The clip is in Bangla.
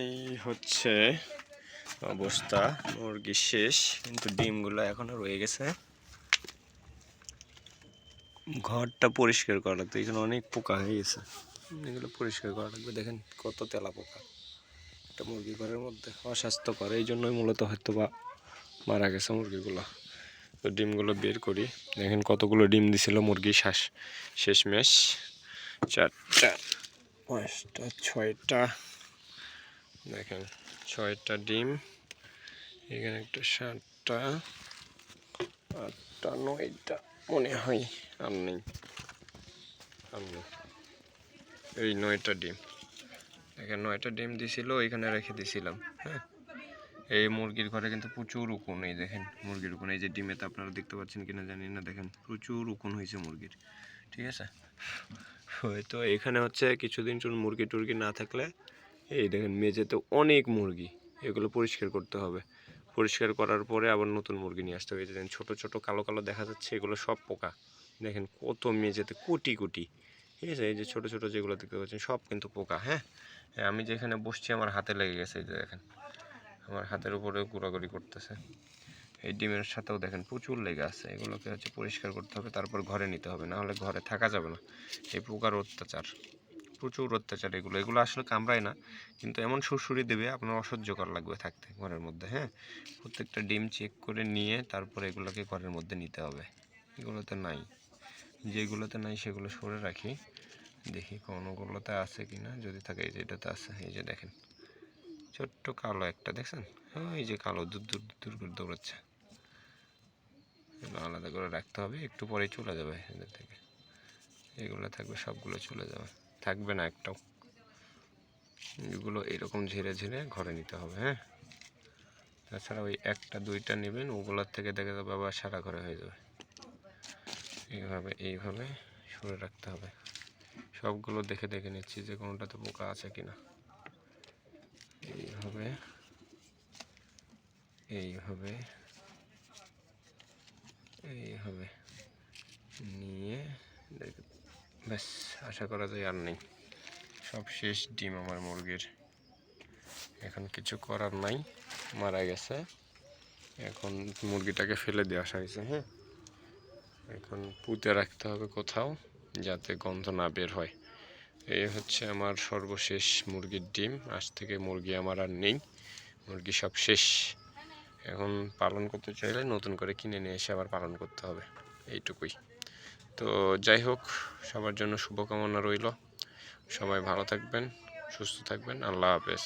এই হচ্ছে অবস্থা, মুরগি শেষ, কিন্তু ডিমগুলো এখনও রয়ে গেছে। ঘরটা পরিষ্কার করা লাগতো এখানে অনেক পোকা হয়ে গেছে। এগুলো পরিষ্কার করা লাগবে, দেখেন কত তেলা পোকা। একটা মুরগি ঘরের মধ্যে, অস্বাস্থ্যকর, এই জন্যই মূলত হয়তো বা মারা গেছে মুরগিগুলো। তো ডিমগুলো বের করি। দেখেন কতগুলো ডিম দিছিল মুরগি শ্বাস, শেষমেশ চারটা, পাঁচটা, ছয়টা দেখেন, ছয়টা ডিম, এখানে একটা সাতটা, আটটা, নয়টা, মনে হয় আর নেই, আর এই নয়টা ডিম। দেখেন, নয়টা ডিম দিছিল এখানে রেখে দিছিলাম হ্যাঁ? এই মুরগির ঘরে কিন্তু প্রচুর উকুন, এই দেখেন, মুরগির উকুন, এই যে ডিমেতে আপনারা দেখতে পাচ্ছেন কিনা জানি না, দেখেন, প্রচুর উকুন হয়েছে মুরগির, ঠিক আছে? হয়তো এখানে হচ্ছে কিছুদিন মুরগি টুরগি না থাকলে এই দেখেন মেঝেতে অনেক মুরগি এগুলো পরিষ্কার করতে হবে। পরিষ্কার করার পরে আবার নতুন মুরগি নিয়ে আসতে হবে। দেখেন ছোটো ছোটো কালো কালো দেখা যাচ্ছে এগুলো সব পোকা। দেখেন কত মেঝেতে কোটি কোটি। ঠিক আছে এই যে ছোটো ছোটো যেগুলো দেখতে পাচ্ছেন সব কিন্তু পোকা হ্যাঁ? হ্যাঁ, আমি যেখানে বসছি আমার হাতে লেগে গেছে এই যে দেখেন। আমার হাতের উপরে ঘোরাঘুরি করতেছে। এই ডিমের সাথেও দেখেন প্রচুর লেগে আছে। এগুলোকে হচ্ছে পরিষ্কার করতে হবে তারপর ঘরে নিতে হবে। না হলে ঘরে থাকা যাবে না। এই পোকার অত্যাচার। প্রচুর অত্যাচার এগুলো। এগুলো আসলে কামড়ায় না, কিন্তু এমন সুরসুরি দেবে আপনার অসহ্যকর লাগবে থাকতে ঘরের মধ্যে হ্যাঁ? প্রত্যেকটা ডিম চেক করে নিয়ে তারপর এগুলোকে ঘরের মধ্যে নিতে হবে। এগুলোতে নাই। যেগুলোতে নাই সেগুলো সরে রাখি। দেখি কোনোগুলোতে আছে কি না যদি থাকে এই যে এটাতে আছে, এই যে দেখেন। ছোট্ট কালো একটা, দেখছেন? হ্যাঁ এই যে কালো, দূর দূর দূর করে দৌড়াচ্ছে। আলাদা করে রাখতে হবে, একটু পরেই চলে যাবে এদের থেকে। এগুলো থাকবে, সবগুলো চলে যাবে। থাকবে না একটাও। এগুলো এরকম ঝেড়ে ঝেড়ে ঘরে নিতে হবে হ্যাঁ? তাছাড়া ওই একটা, দুইটা নেবেন, ওগুলোর থেকে দেখা যাবে আবার সারা ঘরে হয়ে যাবে। এইভাবে এইভাবে সরে রাখতে হবে। সবগুলো দেখে দেখে নিচ্ছি যে কোনোটাতে পোকা আছে কিনা। এইভাবে এইভাবে এইভাবে নিয়ে দেখে- ব্যাস, আশা করা যায় আর নেই। সব শেষ, ডিম আমার মুরগির। এখন কিছু করার নাই, মারা গেছে। এখন মুরগিটাকে ফেলে দিয়ে আসা হয়েছে হ্যাঁ? এখন পুঁতে রাখতে হবে কোথাও, যাতে গন্ধ না বের হয়। এই হচ্ছে আমার সর্বশেষ মুরগির ডিম। আজ থেকে মুরগি আমার আর নেই। মুরগি সব শেষ। এখন পালন করতে চাইলে নতুন করে কিনে নিয়ে এসে আবার পালন করতে হবে। এইটুকুই। তো যাই হোক সবার জন্য শুভকামনা রইল। সবাই ভালো থাকবেন সুস্থ থাকবেন। আল্লাহ হাফেজ।